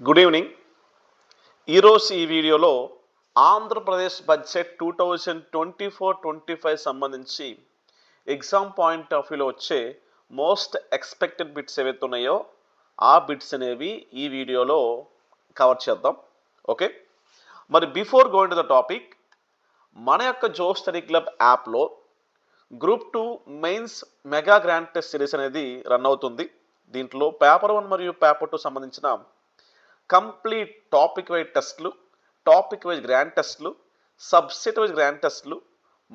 Good evening ఈరోజు ఈ వీడియోలో Andhra Pradesh budget two thousand twenty four twenty five సంబంధించి ఎగ్జామ్ పాయింట్ ఆఫ్ వ్యూలో వచ్చే మోస్ట్ ఎక్స్పెక్టెడ్ బిట్స్ ఏవైతే ఉన్నాయో ఆ బిట్స్ అనేవి ఈ వీడియోలో కవర్ చేద్దాం. ఓకే మరి before going to the topic మన యొక్క జో స్టడీ క్లబ్ యాప్లో group two mains mega grand test series అనేది రన్ అవుతుంది. దీంట్లో పేపర్ వన్ మరియు పేపర్ టూ సంబంధించిన కంప్లీట్ టాపిక్ వైజ్ టెస్ట్లు టాపిక్ వైజ్ గ్రాండ్ టెస్ట్లు సబ్సెట్ వైజ్ గ్రాండ్ టెస్ట్లు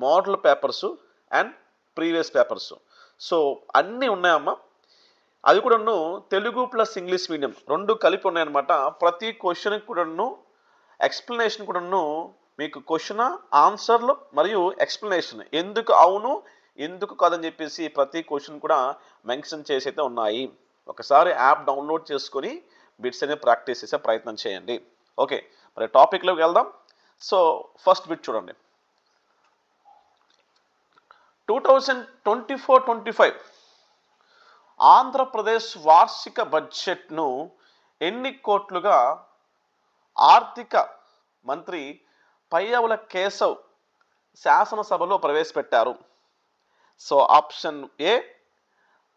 model papers and previous papers. So అన్నీ ఉన్నాయమ్మా. అది కూడాను తెలుగు ప్లస్ ఇంగ్లీష్ మీడియం రెండు కలిపి ఉన్నాయన్నమాట. ప్రతి క్వశ్చన్కి కూడాను ఎక్స్ప్లెనేషన్ కూడాను మీకు క్వశ్చన్ ఆన్సర్లు మరియు ఎక్స్ప్లెనేషన్. ఎందుకు అవును ఎందుకు కాదని చెప్పేసి ప్రతి క్వశ్చన్ కూడా మెన్షన్ చేసి అయితే ఉన్నాయి. ఒకసారి యాప్ డౌన్లోడ్ చేసుకొని బిట్స్ అనేవి ప్రాక్టీస్ చేసే ప్రయత్నం చేయండి. ఓకే మరి టాపిక్లోకి వెళ్దాం. సో ఫస్ట్ బిట్ చూడండి. Two thousand twenty four twenty five. Andhra Pradesh వార్షిక బడ్జెట్ను ఎన్ని కోట్లుగా ఆర్థిక మంత్రి పయ్యవుల కేశవ్ శాసనసభలో ప్రవేశపెట్టారు? సో ఆప్షన్ ఏ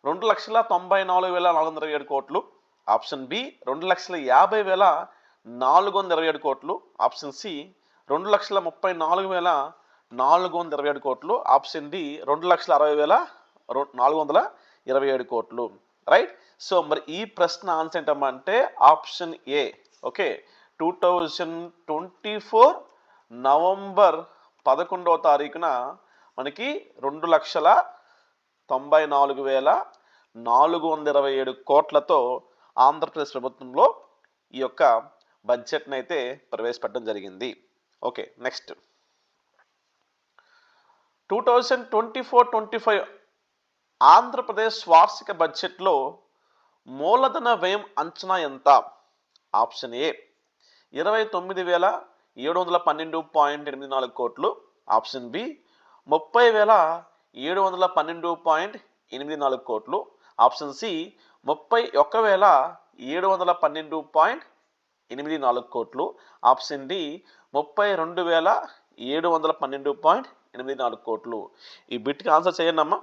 రెండు లక్షల తొంభై నాలుగు వేల నాలుగు వందల ఏడు కోట్లు. ఆప్షన్ బి రెండు లక్షల యాభై వేల నాలుగు వందల ఇరవై ఏడు కోట్లు. ఆప్షన్ సి రెండు లక్షల ముప్పై నాలుగు వేల నాలుగు వందల ఇరవై ఏడు కోట్లు. ఆప్షన్ డి రెండు లక్షల అరవై వేల రొ- నాలుగు వందల ఇరవై ఏడు కోట్లు. రైట్? సో మరి ఈ ప్రశ్న ఆన్సర్ ఏంటమ్మా అంటే option A. Okay? Two thousand twenty four November పదకొండవ తారీఖున మనకి రెండు లక్షల తొంభై నాలుగు వేల నాలుగు వందల ఇరవై ఏడు కోట్లతో ఆంధ్రప్రదేశ్ ప్రభుత్వంలో ఈ యొక్క బడ్జెట్ని అయితే ప్రవేశపెట్టడం జరిగింది. Okay next. Two thousand twenty four twenty five Andhra Pradesh వార్షిక బడ్జెట్లో మూలధన వ్యయం అంచనా ఎంత? ఆప్షన్ ఏ ఇరవై తొమ్మిది వేల ఏడు వందల పన్నెండు పాయింట్ ఎనిమిది నాలుగు కోట్లు. ఆప్షన్ బి ముప్పై వేల ఏడు వందల పన్నెండు పాయింట్ ఎనిమిది నాలుగు కోట్లు. ఆప్షన్ సి ముప్పై ఒక్క వేల ఏడు వందల పన్నెండు పాయింట్ ఎనిమిది నాలుగు కోట్లు. ఆప్షన్ డి ముప్పై రెండు వేల ఏడు వందల పన్నెండు పాయింట్ ఎనిమిది నాలుగు కోట్లు. ఈ బిట్కి ఆన్సర్ చేయండి అమ్మా.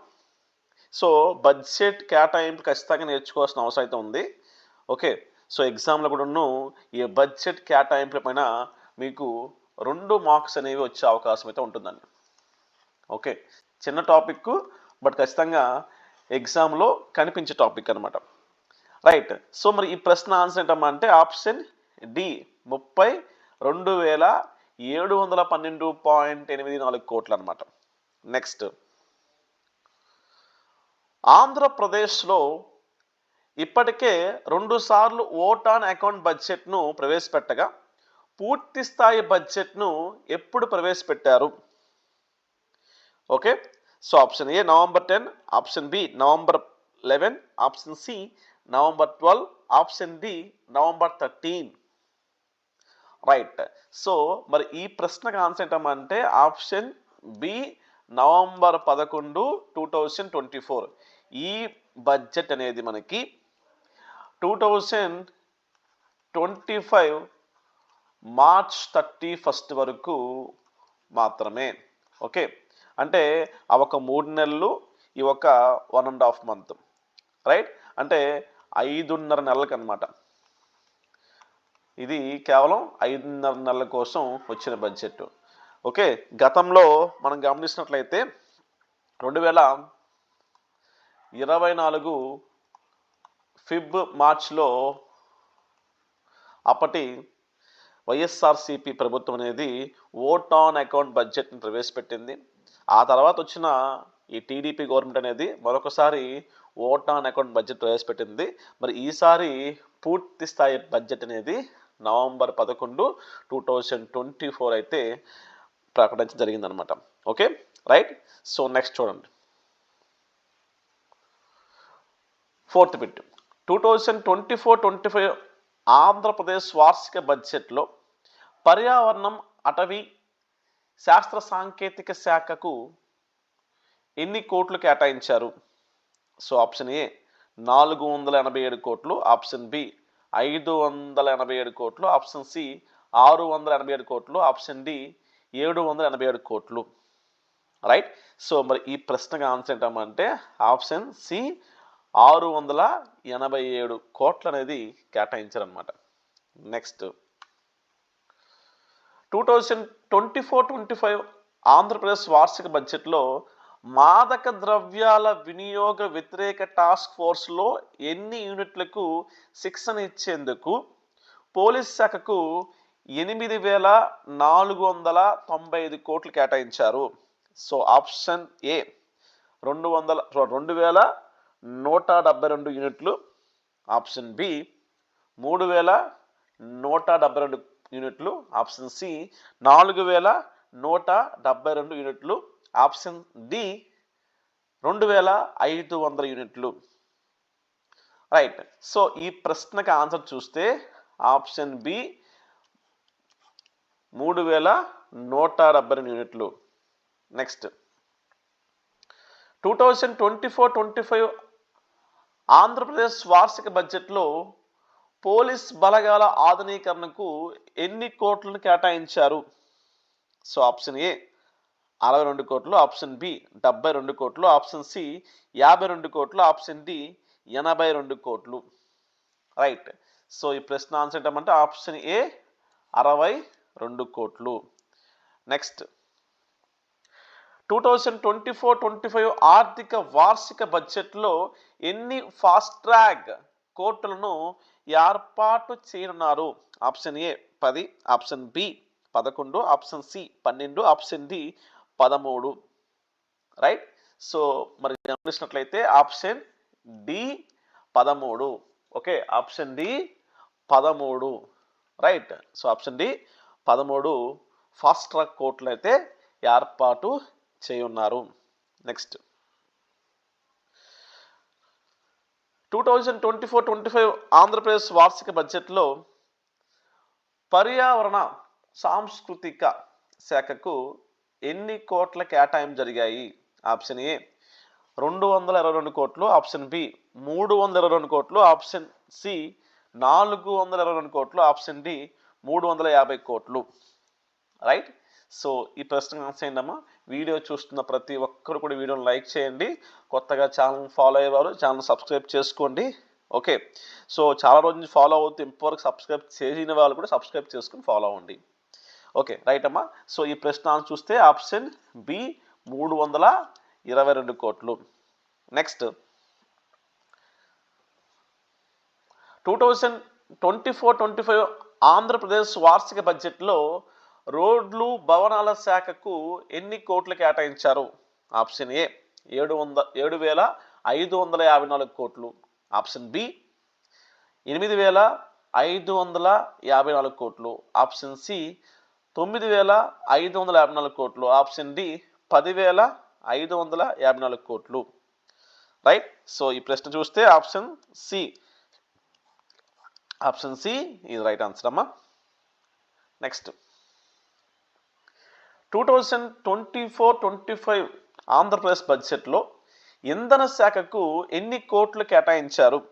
సో బడ్జెట్ కేటాయింపు ఖచ్చితంగా నేర్చుకోవాల్సిన అవసరం అయితే ఉంది. ఓకే సో ఎగ్జామ్లో కూడాను ఈ బడ్జెట్ కేటాయింపుల పైన మీకు రెండు మార్క్స్ అనేవి వచ్చే అవకాశం అయితే ఉంటుందండి. ఓకే చిన్న టాపిక్ బట్ ఖచ్చితంగా ఎగ్జామ్లో కనిపించే టాపిక్ అనమాట రైట్ సో మరి ఈ ప్రశ్న ఆన్సర్ ఏంటమ్మా అంటే ఆప్షన్ డి ముప్పై రెండు వేల ఏడు వందల పన్నెండు పాయింట్ ఎనిమిది నాలుగు కోట్లు అనమాట నెక్స్ట్ ఆంధ్రప్రదేశ్లో ఇప్పటికే రెండు సార్లు ఓట్ ఆన్ అకౌంట్ బడ్జెట్ను ప్రవేశపెట్టగా పూర్తి స్థాయి బడ్జెట్ను ఎప్పుడు ప్రవేశపెట్టారు? Okay so option A November ten option B November eleven option C November twelve option D November thirteen. Right. So మరి ఈ ప్రశ్నకు ఆన్సర్ ఏంటంటే ఆప్షన్ బి నవంబర్ పదకొండు టూ థౌజండ్ ట్వంటీ ఫోర్. ఈ బడ్జెట్ అనేది మనకి two thousand twenty five March thirty first వరకు మాత్రమే. ఓకే? అంటే ఆ ఒక మూడు నెలలు ఈ ఒక one and half month. Right? అంటే ఐదున్నర నెలలకు అనమాట ఇది కేవలం ఐదున్నర నెలల కోసం వచ్చిన బడ్జెట్ ఓకే గతంలో మనం గమనించినట్లయితే రెండు వేల ఇరవై నాలుగు ఫిబ్ మార్చ్లో అప్పటి వైఎస్ఆర్సిపి ప్రభుత్వం అనేది ఓట్ ఆన్ అకౌంట్ బడ్జెట్ని ప్రవేశపెట్టింది. ఆ తర్వాత వచ్చిన ఈ టీడీపీ గవర్నమెంట్ అనేది మరొకసారి ఓట్ ఆన్ అకౌంట్ బడ్జెట్ ప్రవేశపెట్టింది. మరి ఈసారి పూర్తి స్థాయి బడ్జెట్ అనేది నవంబర్ పదకొండు టూ థౌజండ్ ట్వంటీ ఫోర్ అయితే ప్రకటించడం జరిగిందనమాట ఓకే? రైట్? సో నెక్స్ట్ చూడండి. Fourth bit. Two thousand twenty four twenty five Andhra Pradesh వార్షిక బడ్జెట్లో పర్యావరణం అటవీ శాస్త్ర సాంకేతిక శాఖకు ఎన్ని కోట్లు కేటాయించారు? సో ఆప్షన్ ఏ నాలుగు వందల ఎనభై ఏడు కోట్లు ఆప్షన్ బి ఐదు వందల ఎనభై ఏడు కోట్లు ఆప్షన్ సి ఆరు వందల ఎనభై ఏడు కోట్లు ఆప్షన్ డి ఏడు వందల ఎనభై ఏడు కోట్లు. రైట్ సో మరి ఈ ప్రశ్నకు ఆన్సర్ ఏంటంటే ఆప్షన్ సి ఆరు వందల ఎనభై ఏడు కోట్లు అనేది కేటాయించారనమాట next two thousand twenty four twenty five Andhra Pradesh వార్షిక బడ్జెట్లో మాదక ద్రవ్యాల వినియోగ వ్యతిరేక టాస్క్ ఫోర్స్లో ఎన్ని యూనిట్లకు శిక్షణ ఇచ్చేందుకు పోలీస్ శాఖకు ఎనిమిది వేల నాలుగు వందల తొంభై ఐదు కోట్లు కేటాయించారు. సో ఆప్షన్ ఏ రెండు వందల రెండు వేల నూట డెబ్బై రెండు యూనిట్లు. ఆప్షన్ బి మూడు వేల నూట డెబ్బై రెండు యూనిట్లు. ఆప్షన్ సి నాలుగు వేల నూట డెబ్బై రెండు యూనిట్లు. ఆప్షన్ డి రెండు వేల ఐదు వందల యూనిట్లు. రైట్. సో ఈ ప్రశ్నకి ఆన్సర్ చూస్తే ఆప్షన్ బి మూడు వేల నూట డెబ్బై రెండు యూనిట్లు. Next. Two thousand twenty four twenty five Andhra Pradesh వార్షిక బడ్జెట్లో పోలీస్ బలగాల ఆధునీకరణకు ఎన్ని కోట్లను కేటాయించారు? సో ఆప్షన్ ఏ అరవై రెండు కోట్లు ఆప్షన్ బి డెబ్బై రెండు కోట్లు ఆప్షన్ సి యాభై రెండు కోట్లు ఆప్షన్ డి ఎనభై రెండు కోట్లు. రైట్. సో ఈ ప్రశ్న ఆన్సర్ ఏంటంటే ఆప్షన్ ఏ అరవై రెండు కోట్లు. Next. Two thousand twenty four twenty five ఆర్థిక వార్షిక బడ్జెట్లో ఎన్ని ఫాస్ట్ ట్రాక్ కోర్టులను ఏర్పాటు చేయనున్నారు? ఆప్షన్ ఏ పది ఆప్షన్ బి పదకొండు ఆప్షన్ సి పన్నెండు ఆప్షన్ డి పదమూడు. రైట్ సో మరి గమనించినట్లయితే ఆప్షన్ డి పదమూడు. ఓకే ఆప్షన్ డి పదమూడు. రైట్ సో ఆప్షన్ డి పదమూడు ఫాస్ట్ ట్రాక్ కోర్టులు అయితే ఏర్పాటు చేయున్నారు next two thousand twenty four twenty five Andhra Pradesh వార్షిక బడ్జెట్లో పర్యావరణ సాంస్కృతిక శాఖకు ఎన్ని కోట్ల కేటాయింపు జరిగాయి? ఆప్షన్ ఏ రెండు వందల ఇరవై రెండు కోట్లు. ఆప్షన్ బి మూడు వందల ఇరవై రెండు కోట్లు. ఆప్షన్ సి నాలుగు వందల ఇరవై రెండు కోట్లు. ఆప్షన్ డి మూడు వందల యాభై కోట్లు. రైట్? సో ఈ ప్రశ్న ఆన్సర్ ఏంటమ్మా వీడియో చూస్తున్న ప్రతి ఒక్కరు కూడా వీడియోని లైక్ చేయండి. కొత్తగా ఛానల్ ఫాలో అయ్యేవారు ఛానల్ సబ్స్క్రైబ్ చేసుకోండి. ఓకే? సో చాలా రోజు ఫాలో అవుతూ ఇంతవరకు సబ్స్క్రైబ్ చేసిన వాళ్ళు కూడా సబ్స్క్రైబ్ చేసుకుని ఫాలో అవ్వండి. ఓకే రైట్ అమ్మా. సో ఈ ప్రశ్న చూస్తే ఆప్షన్ బి మూడు వందల ఇరవై రెండు కోట్లు. Next two thousand twenty four twenty five Andhra Pradesh వార్షిక బడ్జెట్లో రోడ్లు భవనాల శాఖకు ఎన్ని కోట్లు కేటాయించారు? ఆప్షన్ ఏ ఏడు వంద ఏడు వేల ఐదు వందల యాభై నాలుగు కోట్లు. ఆప్షన్ బి ఎనిమిది వేల ఐదు వందల యాభై నాలుగు కోట్లు. ఆప్షన్ సి తొమ్మిది వేల ఐదు వందల యాభై నాలుగు కోట్లు. ఆప్షన్ డి పదివేల ఐదు వందల యాభై నాలుగు కోట్లు. రైట్? సో ఈ ప్రశ్న చూస్తే ఆప్షన్ సి. ఆప్షన్ సి ఇది రైట్ ఆన్సర్ అమ్మా. Next. Two thousand twenty four twenty five Andhra Pradesh బడ్జెట్లో ఇంధన శాఖకు ఎన్ని కోట్లు కేటాయించారు?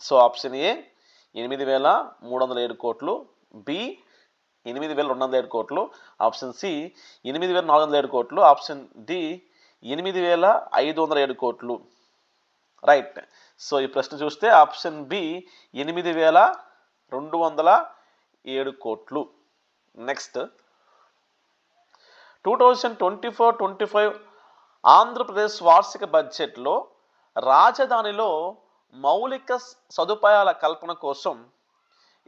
సో ఆప్షన్ ఏ ఎనిమిది వేల మూడు వందల ఏడు కోట్లు. బి ఎనిమిది వేల రెండు వందల ఏడు కోట్లు ఆప్షన్ సి ఎనిమిది వేల నాలుగు వందల ఏడు కోట్లు ఆప్షన్ డి ఎనిమిది వేల ఐదు వందల ఏడు కోట్లు. రైట్ సో ఈ ప్రశ్న చూస్తే ఆప్షన్ బి ఎనిమిది వేల రెండు వందల ఏడు కోట్లు. Next two thousand twenty four twenty five Andhra Pradesh వార్షిక బడ్జెట్లో రాజధానిలో మౌలిక సదుపాయాల కల్పన కోసం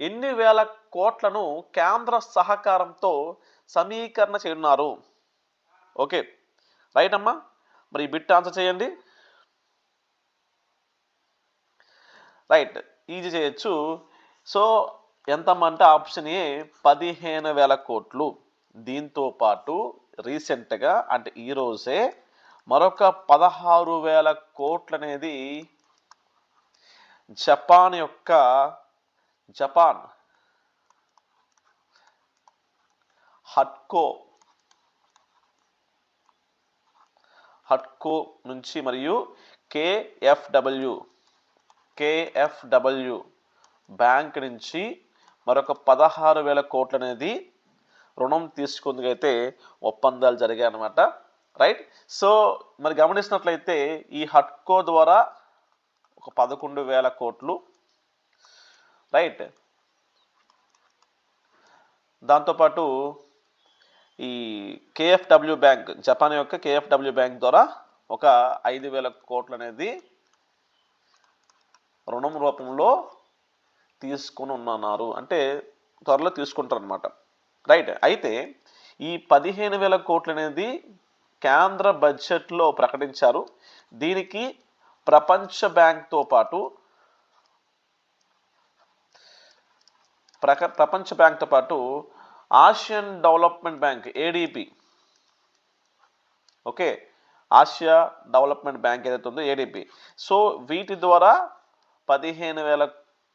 ఎన్ని వేల కోట్లను కేంద్ర సహకారంతో సమీకరణ చేయనున్నారు. ఓకే. రైట్ అమ్మా? మరి ఈ బిట్ ఆన్సర్ చేయండి. రైట్ ఈజీ చేయొచ్చు. సో ఎంతమ్మా అంటే ఆప్షన్ ఏ పదిహేను వేల కోట్లు. దీంతో పాటు రీసెంట్గా అంటే ఈరోజే మరొక పదహారు వేల కోట్లు అనేది జపాన్ యొక్క జపాన్. హట్కో. హట్కో నుంచి మరియు కేఎఫ్డబ్ల్యూ. కేఎఫ్డబ్ల్యూ బ్యాంక్ నుంచి మరొక పదహారు వేల కోట్లు అనేది రుణం తీసుకుందుకైతే ఒప్పందాలు జరిగాయి అన్నమాట రైట్? సో మరి గమనించినట్లయితే ఈ హట్కో ద్వారా ఒక పదకొండు వేల కోట్లు రైట్. దాంతోపాటు ఈ కేఎఫ్డబ్ల్యూ బ్యాంక్ జపాన్ యొక్క కేఎఫ్డబ్ల్యూ బ్యాంక్ ద్వారా ఒక ఐదు వేల కోట్లు అనేది రుణం రూపంలో తీసుకుని ఉన్నారు అంటే త్వరలో తీసుకుంటారు అనమాట రైట్. అయితే ఈ పదిహేను వేల కోట్లు అనేది కేంద్ర బడ్జెట్లో ప్రకటించారు. దీనికి ప్రపంచ బ్యాంక్తో పాటు ప్రక ప్రపంచ బ్యాంక్తో పాటు Asian development bank ADB okay? Asia development bank ఏదైతే ఉందో ఏడిపి సో వీటి ద్వారా పదిహేను వేల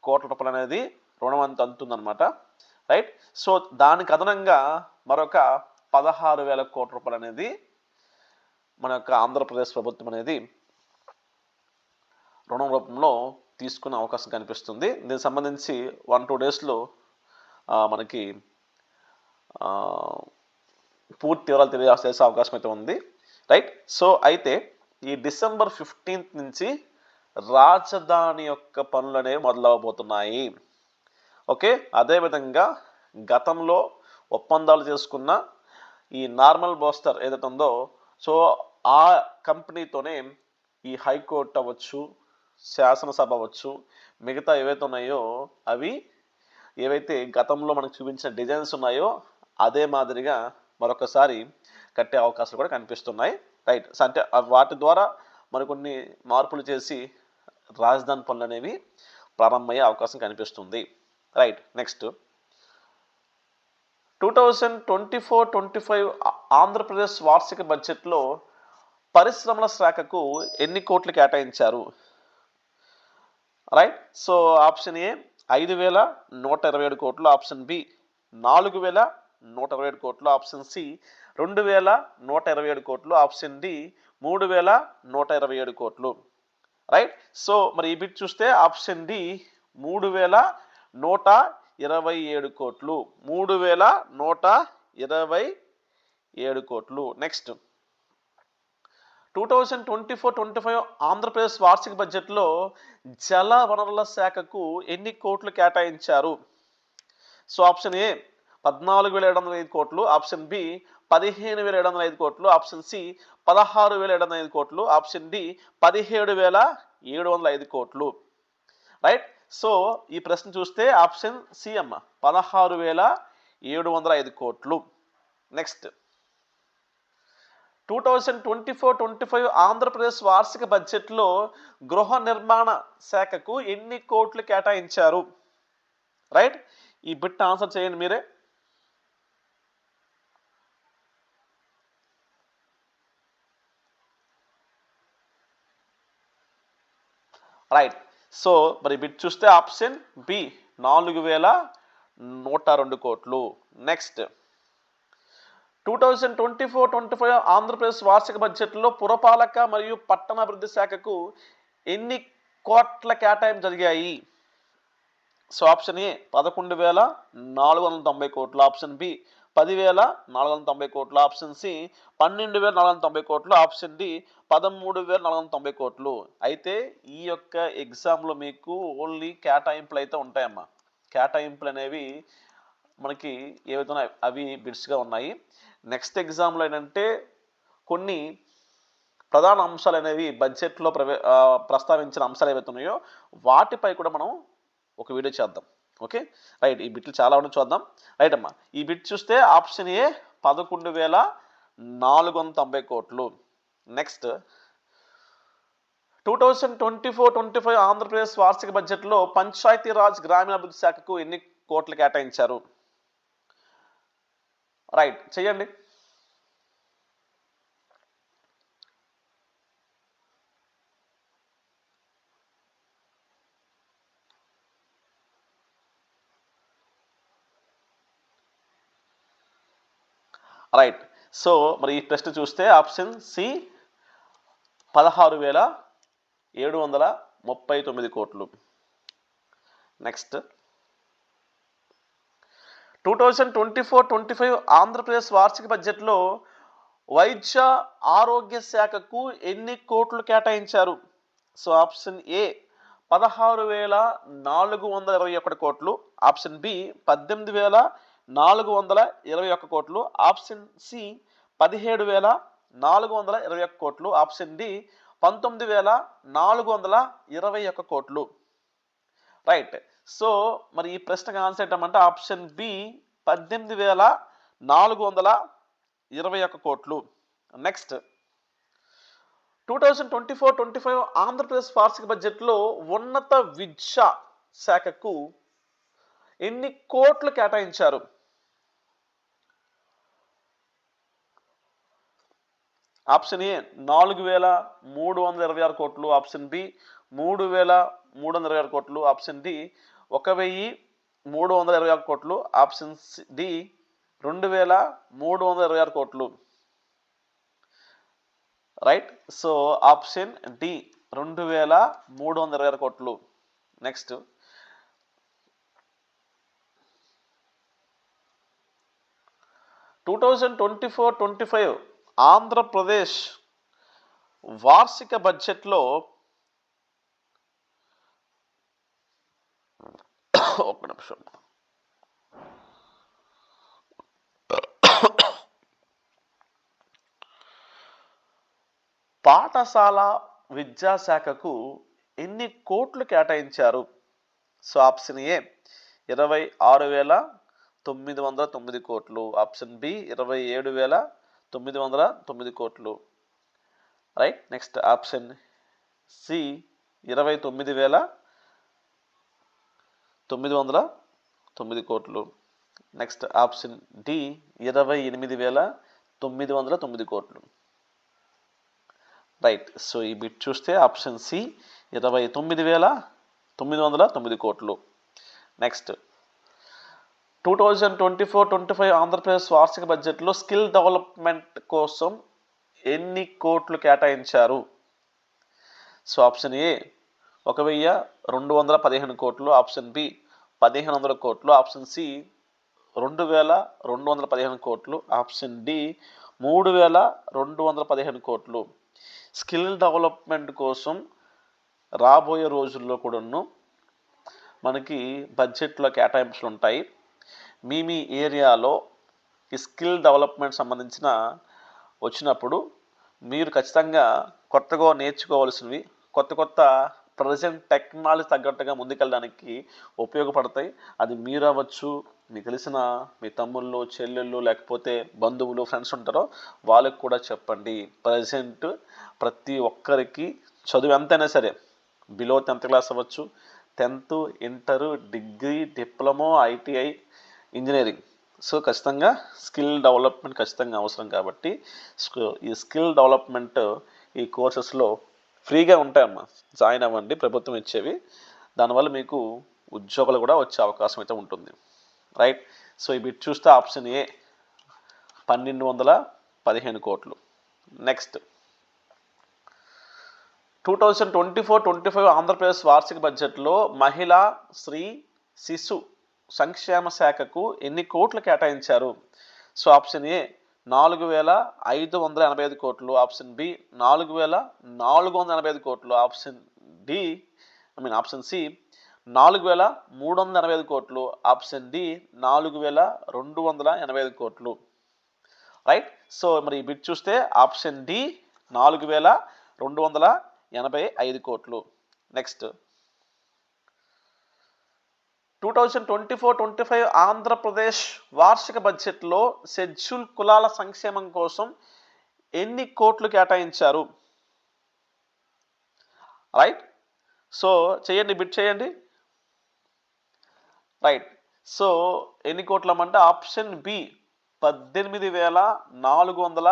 కోట్ల రూపాయలు అనేది రుణం అంత అందుతుందన్నమాట. రైట్? సో దానికి అదనంగా మరొక పదహారు వేల కోట్ల రూపాయలు అనేది మన యొక్క ఆంధ్రప్రదేశ్ ప్రభుత్వం అనేది రుణం రూపంలో తీసుకునే అవకాశం కనిపిస్తుంది. దీనికి సంబంధించి వన్ టూ డేస్లో మనకి పూర్తి వివరాలు తెలియజేసే అవకాశం అయితే ఉంది. రైట్ సో అయితే ఈ డిసెంబర్ ఫిఫ్టీన్త్ నుంచి రాజధాని యొక్క పనులు అనేవి మొదలవబోతున్నాయి ఓకే? అదేవిధంగా గతంలో ఒప్పందాలు చేసుకున్న ఈ నార్మల్ బోస్టర్ ఏదైతే ఉందో సో ఆ కంపెనీతోనే ఈ హైకోర్టు అవ్వచ్చు శాసనసభ అవ్వచ్చు మిగతా ఏవైతే ఉన్నాయో అవి ఏవైతే గతంలో మనకు చూపించిన డిజైన్స్ ఉన్నాయో అదే మాదిరిగా మరొకసారి కట్టే అవకాశాలు కూడా కనిపిస్తున్నాయి. రైట్. అంటే వాటి ద్వారా మరికొన్ని మార్పులు చేసి రాజధాని పనులు అనేవి ప్రారంభమయ్యే అవకాశం కనిపిస్తుంది. Right. Next. Two thousand twenty four twenty five Andhra Pradesh వార్షిక బడ్జెట్లో పరిశ్రమల శాఖకు ఎన్ని కోట్లు కేటాయించారు? రైట్ సో ఆప్షన్ ఏ ఐదు వేల నూట ఇరవై ఏడు కోట్లు. ఆప్షన్ బి నాలుగు వేల నూట ఇరవై ఏడు కోట్లు. ఆప్షన్ సి రెండు వేల నూట ఇరవై ఏడు కోట్లు. ఆప్షన్ డి మూడు వేల నూట ఇరవై ఏడు కోట్లు. రైట్ సో మరి ఈ బిట్ చూస్తే ఆప్షన్ డి మూడు వేల నూట ఇరవై ఏడు కోట్లు. మూడు వేల నూట ఇరవై ఏడు కోట్లు. Next two thousand twenty four twenty five Andhra Pradesh వార్షిక బడ్జెట్లో జల వనరుల శాఖకు ఎన్ని కోట్లు కేటాయించారు? సో ఆప్షన్ ఏ పద్నాలుగు వేల ఏడు వందల ఐదు కోట్లు ఆప్షన్ బి పదిహేను వేల ఏడు వందల ఐదు కోట్లు ఆప్షన్ సి పదహారు వేల ఏడు వందల ఐదు కోట్లు ఆప్షన్ డి పదిహేడు వేల ఏడు వందల ఐదు కోట్లు. రైట్? సో ఈ ప్రశ్న చూస్తే ఆప్షన్ సి అమ్మ పదహారు వేల ఏడు వందల ఐదు కోట్లు. Next. Two thousand twenty four twenty five Andhra Pradesh వార్షిక బడ్జెట్లో గృహ నిర్మాణ శాఖకు ఎన్ని కోట్లు కేటాయించారు? రైట్ ఈ బిట్ ఆన్సర్ చేయండి మీరే. రైట్ సో మరి బిట్ చూస్తే ఆప్షన్ బి నాలుగు వేల నూట రెండు కోట్లు. Next two thousand twenty four twenty five Andhra Pradesh వార్షిక బడ్జెట్లో పురపాలక మరియు పట్టణాభివృద్ధి శాఖకు ఎన్ని కోట్ల కేటాయింపు జరిగాయి? సో ఆప్షన్ ఏ పదకొండు వేల నాలుగు వందల తొంభై కోట్లు ఆప్షన్ బి పదివేల నాలుగు వందల తొంభై కోట్లు ఆప్షన్ సి పన్నెండు వేల నాలుగు వందల తొంభై కోట్లు ఆప్షన్ డి పదమూడు వేల నాలుగు వందల తొంభై కోట్లు. అయితే ఈ యొక్క ఎగ్జామ్లో మీకు ఓన్లీ కేటాయింపులు అయితే ఉంటాయమ్మా. కేటాయింపులు అనేవి మనకి ఏవైతే అవి బిడ్స్గా ఉన్నాయి. నెక్స్ట్ ఎగ్జామ్లో ఏంటంటే కొన్ని ప్రధాన అంశాలు అనేవి బడ్జెట్లో ప్రవే ప్రస్తావించిన అంశాలు ఏవైతే ఉన్నాయో వాటిపై కూడా మనం ఒక వీడియో చేద్దాం. ఓకే? రైట్ ఈ బిట్లు చాలా ఉన్నాయి చూద్దాం. రైట్ అమ్మా ఈ బిట్ చూస్తే ఆప్షన్ ఏ పదకొండు వేల నాలుగు వందల తొంభై కోట్లు. Next two thousand twenty four twenty five Andhra Pradesh వార్షిక బడ్జెట్లో పంచాయతీరాజ్ గ్రామీణాభివృద్ధి శాఖకు ఎన్ని కోట్లు కేటాయించారు? రైట్ చెయ్యండి. రైట్. సో మరి ఈ టెస్ట్ చూస్తే ఆప్షన్ సి పదహారు వేల ఏడు వందల ముప్పై తొమ్మిది కోట్లు. Next. Two thousand twenty four twenty five Andhra Pradesh వార్షిక బడ్జెట్లో వైద్య ఆరోగ్య శాఖకు ఎన్ని కోట్లు కేటాయించారు? సో ఆప్షన్ ఏ పదహారు వేల నాలుగు వందల ఇరవై ఒకటి కోట్లు ఆప్షన్ బి పద్దెనిమిది వేల నాలుగు వందల ఇరవై ఒక్క కోట్లు ఆప్షన్ సి పదిహేడు వేల నాలుగు వందల ఇరవై ఒక్క కోట్లు ఆప్షన్ డి పంతొమ్మిది వేల నాలుగు వందల ఇరవై ఒక్క కోట్లు. రైట్. సో మరి ఈ ప్రశ్నకు ఆన్సర్ ఏంటంటే ఆప్షన్ బి పద్దెనిమిది వేల నాలుగు వందల ఇరవై ఒక్క కోట్లు. Next two thousand twenty four twenty five Andhra Pradesh వార్షిక బడ్జెట్లో ఉన్నత విద్యా శాఖకు ఎన్ని కోట్లు కేటాయించారు? ఆప్షన్ ఏ నాలుగు వేల మూడు వందల ఇరవై ఆరు కోట్లు. ఆప్షన్ బి మూడు వేల మూడు వందల ఇరవై ఆరు కోట్లు. ఆప్షన్ డి ఒక వెయ్యి మూడు వందల ఇరవై ఆరు కోట్లు. ఆప్షన్ డి రెండు వేల మూడు వందల ఇరవై ఆరు కోట్లు. రైట్? సో ఆప్షన్ డి రెండు వేల మూడు వందల ఇరవై ఆరు కోట్లు. Next. Two thousand twenty four twenty five Andhra Pradesh వార్షిక బడ్జెట్లో ఒక్క నిమిషం. పాఠశాల విద్యాశాఖకు ఎన్ని కోట్లు కేటాయించారు? సో ఆప్షన్ ఏ ఇరవై ఆరు వేల తొమ్మిది వందల తొమ్మిది కోట్లు. ఆప్షన్ బి ఇరవై ఏడు వేల తొమ్మిది వందల తొమ్మిది కోట్లు. రైట్? నెక్స్ట్ ఆప్షన్ సి ఇరవై తొమ్మిది వేల తొమ్మిది వందల తొమ్మిది కోట్లు. నెక్స్ట్ ఆప్షన్ డి ఇరవై ఎనిమిది వేల తొమ్మిది వందల తొమ్మిది కోట్లు. రైట్ సో ఈ బిట్ చూస్తే ఆప్షన్ సి ఇరవై తొమ్మిది వేల తొమ్మిది వందల తొమ్మిది కోట్లు. Next two thousand twenty four twenty five Andhra Pradesh వార్షిక బడ్జెట్లో స్కిల్ డెవలప్మెంట్ కోసం ఎన్ని కోట్లు కేటాయించారు? సో ఆప్షన్ ఏ ఒక వెయ్యి రెండు వందల పదిహేను కోట్లు. ఆప్షన్ బి పదిహేను వందల కోట్లు ఆప్షన్ సి రెండు వేల రెండు వందల పదిహేను కోట్లు ఆప్షన్ డి మూడు వేల రెండు వందల పదిహేను కోట్లు. స్కిల్ డెవలప్మెంట్ కోసం రాబోయే రోజుల్లో కూడాను మనకి బడ్జెట్లో కేటాయింపులు ఉంటాయి మీ మీ ఏరియాలో ఈ స్కిల్ డెవలప్మెంట్ సంబంధించిన వచ్చినప్పుడు మీరు ఖచ్చితంగా కొత్తగా నేర్చుకోవాల్సినవి కొత్త కొత్త ప్రజెంట్ టెక్నాలజీ తగ్గట్టుగా ముందుకెళ్ళడానికి ఉపయోగపడతాయి. అది మీరు అవ్వచ్చు మీకు తెలిసిన మీ తమ్ముళ్ళు చెల్లెళ్ళు లేకపోతే బంధువులు ఫ్రెండ్స్ ఉంటారో వాళ్ళకి కూడా చెప్పండి. ప్రజెంట్ ప్రతి ఒక్కరికి చదువు ఎంతైనా సరే బిలో టెన్త్ క్లాస్ అవ్వచ్చు tenth inter degree diploma ITI engineering. So ఖచ్చితంగా స్కిల్ డెవలప్మెంట్ ఖచ్చితంగా అవసరం కాబట్టి ఈ స్కిల్ డెవలప్మెంట్ ఈ కోర్సెస్లో ఫ్రీగా ఉంటాయమ్మా. జాయిన్ అవ్వండి ప్రభుత్వం ఇచ్చేవి. దానివల్ల మీకు ఉద్యోగాలు కూడా వచ్చే అవకాశం అయితే ఉంటుంది. రైట్? సో ఇవి చూస్తే ఆప్షన్ ఏ పన్నెండు వందల పదిహేను కోట్లు. Next two thousand twenty four twenty five Andhra Pradesh వార్షిక బడ్జెట్లో మహిళా స్త్రీ శిశు సంక్షేమ శాఖకు ఎన్ని కోట్లు కేటాయించారు? సో ఆప్షన్ ఏ నాలుగు వేల ఐదు వందల ఎనభై ఐదు కోట్లు ఆప్షన్ బి నాలుగు వేల నాలుగు వందల ఎనభై ఐదు కోట్లు option D I mean option C నాలుగు వేల మూడు వందల ఎనభై ఐదు కోట్లు ఆప్షన్ డి నాలుగు వేల రెండు వందల ఎనభై ఐదు కోట్లు. రైట్ సో మరి బిట్ చూస్తే ఆప్షన్ డి నాలుగు వేల రెండు వందల ఎనభై ఐదు కోట్లు. Next two thousand twenty four twenty five Andhra Pradesh వార్షిక బడ్జెట్లో షెడ్యూల్ కులాల సంక్షేమం కోసం ఎన్ని కోట్లు కేటాయించారు? రైట్ సో చేయండి బిట్ చేయండి. రైట్ సో ఎన్ని కోట్లు అమ్మంటే ఆప్షన్ బి పద్దెనిమిది వేల నాలుగు వందల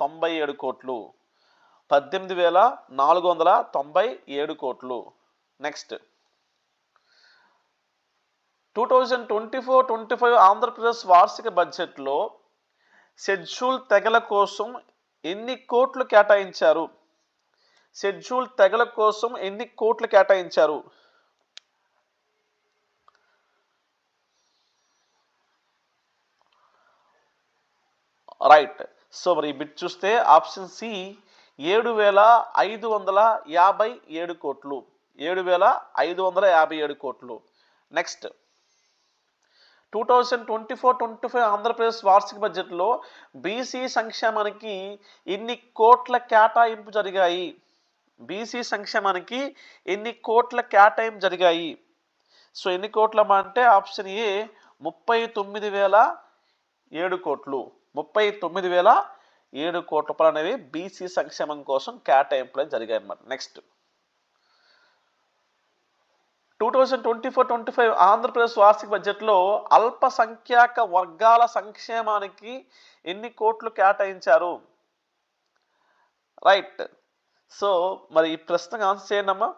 తొంభై ఏడు కోట్లు. పద్దెనిమిది వేల నాలుగు వందల తొంభై ఏడు కోట్లు. Next two thousand twenty four twenty five Andhra Pradesh వార్షిక బడ్జెట్లో షెడ్యూల్ తెగల కోసం ఎన్ని కోట్లు కేటాయించారు? షెడ్యూల్ తెగల కోసం ఎన్ని కోట్లు కేటాయించారు? రైట్. సో మరి ఈ బిట్ చూస్తే ఆప్షన్ సి ఏడు వేల ఐదు వందల యాభై ఏడు కోట్లు. ఏడు వేల ఐదు వందల యాభై ఏడు కోట్లు. Next two thousand twenty four twenty five Andhra Pradesh వార్షిక బడ్జెట్లో బీసీ సంక్షేమానికి ఎన్ని కోట్ల కేటాయింపు జరిగాయి. బీసీ సంక్షేమానికి ఎన్ని కోట్ల కేటాయింపు జరిగాయి. సో ఎన్ని కోట్ల అంటే ఆప్షన్ ఏ ముప్పై తొమ్మిది వేల ఏడు కోట్లు. ముప్పై తొమ్మిది వేల ఏడు కోట్ల రూపాయలు అనేవి బీసీ సంక్షేమం కోసం కేటాయింపులు జరిగాయి అన్నమాట. Next. Two thousand twenty four twenty five Andhra Pradesh వార్షిక బడ్జెట్లో అల్పసంఖ్యాక వర్గాల సంక్షేమానికి ఎన్ని కోట్లు కేటాయించారు? రైట్. సో మరి ఈ ప్రశ్నకు ఆన్సర్ చేయండి అమ్మా.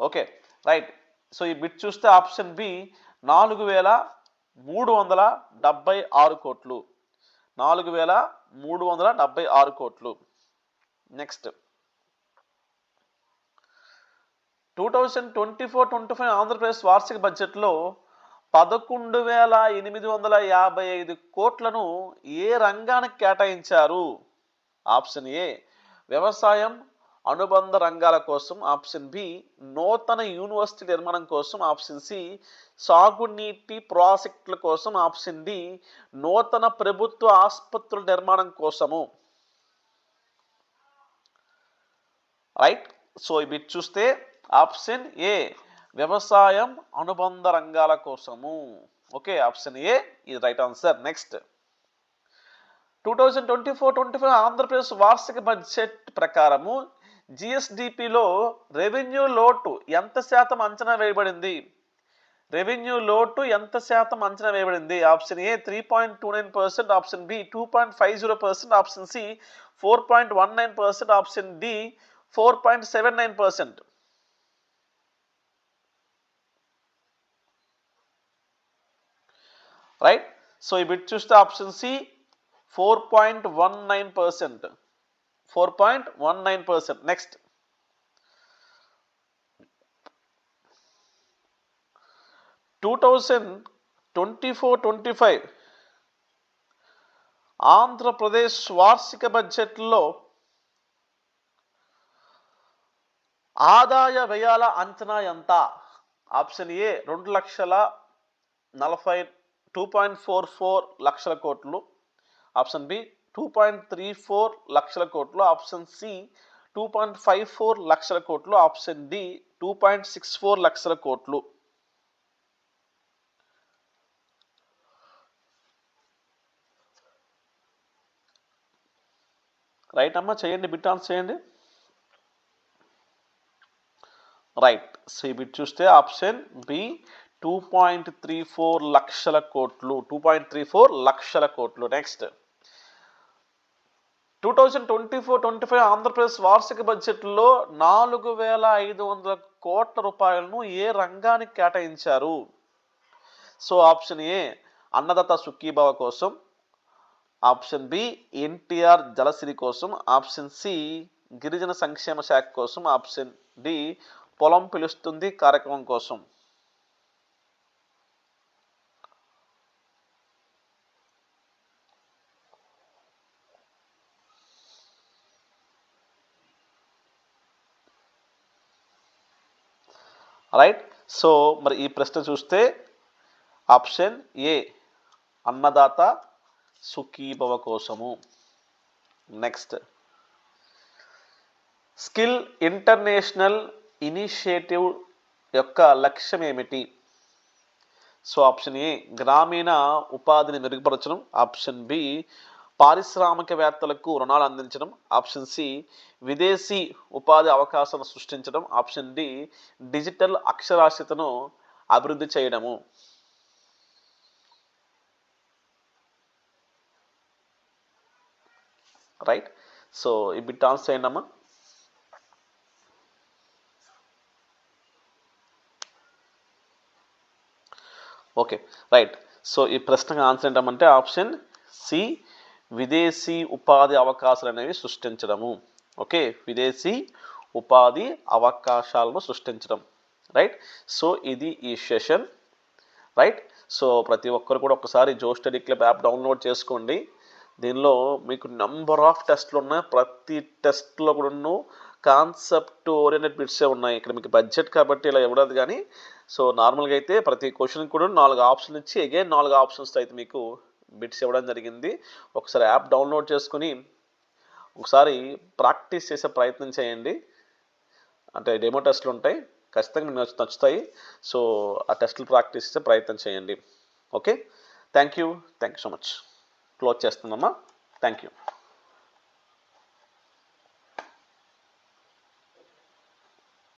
Okay right. సో ఈ బిట్ చూస్తే ఆప్షన్ బి నాలుగు వేల మూడు వందల డెబ్బై ఆరు కోట్లు. నాలుగు వేల మూడు వందల డెబ్బై ఆరు కోట్లు. Next. Two thousand twenty four twenty five Andhra Pradesh వార్షిక బడ్జెట్లో పదకొండు వేల ఎనిమిది వందల యాభై ఐదు కోట్లను ఏ రంగానికి కేటాయించారు? ఆప్షన్ ఏ వ్యవసాయం అనుబంధ రంగాల కోసం. ఆప్షన్ బి నూతన యూనివర్సిటీ నిర్మాణం కోసం. ఆప్షన్ సి సాగునీటి ప్రాజెక్టుల కోసం. ఆప్షన్ డి నూతన ప్రభుత్వ ఆసుపత్రుల నిర్మాణం కోసము. రైట్? సో ఇవి చూస్తే ఆప్షన్ ఏ వ్యవసాయం అనుబంధ రంగాల కోసము. ఓకే ఆప్షన్ ఏ ఇది right answer. Next. Two thousand twenty four twenty five Andhra Pradesh వార్షిక బడ్జెట్ ప్రకారము జిఎస్డిపిలో రెవెన్యూ లోటు ఎంత శాతం అంచనా వేయబడింది? రెవెన్యూ లోటు ఎంత శాతం అంచనా వేయబడింది? Option A three point two nine percent option B two point five zero percent option C four point one nine percent option D four point seven nine percent. Right so ఈ bit చూస్తే option C four point one nine percent four point one nine percent next two thousand twenty four twenty five Andhra Pradesh వార్షిక బడ్జెట్లో ఆదాయ వ్యయాల అంచనా ఎంత? Option A రెండు లక్షల నలభై టూ పాయింట్ ఫోర్ ఫోర్ లక్షల కోట్లు. Option B two point three four లక్షల కోట్లు. Option C two point five four లక్షల కోట్లు. Option D two point six four లక్షల కోట్లు. రైట్ అమ్మా చేయండి. బిట్ ఆన్స్ చేయండి. రైట్. సి బిట్ చూస్తే option B two point three four లక్షల కోట్లు టూ పాయింట్ త్రీ ఫోర్ లక్షల కోట్లు. Next two thousand twenty four twenty five Andhra Pradesh వార్షిక బడ్జెట్లో నాలుగు వేల ఐదు వందల కోట్ల రూపాయలను ఏ రంగానికి కేటాయించారు? So option A Annadata Sukhibhava కోసం. ఆప్షన్ బి ఎన్టీఆర్ జలసిరి కోసం. ఆప్షన్ సి గిరిజన సంక్షేమ శాఖ కోసం. ఆప్షన్ డి పొలం పిలుస్తుంది కార్యక్రమం కోసం. రైట్ సో మరి ఈ ప్రశ్న చూస్తే ఆప్షన్ ఏ అన్నదాత సుఖీభవ కోసము. నెక్స్ట్ స్కిల్ ఇంటర్నేషనల్ ఇనిషియేటివ్ యొక్క లక్ష్యం ఏమిటి? సో ఆప్షన్ ఏ గ్రామీణ ఉపాధిని మెరుగుపరచడం. ఆప్షన్ బి పారిశ్రామికవేత్తలకు రుణాలు అందించడం ఆప్షన్ సి విదేశీ ఉపాధి అవకాశాలను సృష్టించడం ఆప్షన్ డి డిజిటల్ అక్షరాస్యతను అభివృద్ధి చేయడము. రైట్? సో ఈ బిట్ ఆన్సర్ చేయండి ఓకే రైట్. సో ఈ ప్రశ్నకు ఆన్సర్ ఏంటంటే ఆప్షన్ సి విదేశీ ఉపాధి అవకాశాలు అనేవి సృష్టించడము. ఓకే? విదేశీ ఉపాధి అవకాశాలను సృష్టించడం. రైట్? సో ఇది ఈ సెషన్. రైట్? సో ప్రతి ఒక్కరు కూడా ఒకసారి Jo study club app download చేసుకోండి. దీనిలో మీకు నెంబర్ ఆఫ్ టెస్ట్లు ఉన్నాయి. ప్రతి టెస్ట్లో కూడా కాన్సెప్ట్ ఓరియంటెడ్ బిట్సే ఉన్నాయి. ఇక్కడ మీకు బడ్జెట్ కాబట్టి ఇలా ఇవ్వడదు కానీ సో నార్మల్గా అయితే ప్రతి క్వశ్చన్ కూడా నాలుగు ఆప్షన్ ఇచ్చి అగైన్ నాలుగు ఆప్షన్స్ అయితే మీకు బిట్స్ ఇవ్వడం జరిగింది. ఒకసారి యాప్ డౌన్లోడ్ చేసుకుని ఒకసారి ప్రాక్టీస్ చేసే ప్రయత్నం చేయండి. అంటే డెమో టెస్ట్లు ఉంటాయి ఖచ్చితంగా మీకు నచ్చు- నచ్చుతాయి. సో ఆ టెస్ట్లు ప్రాక్టీస్ చేసే ప్రయత్నం చేయండి. Okay? Thank you. Thank you so much. Close చేస్తున్నామా? Thank you.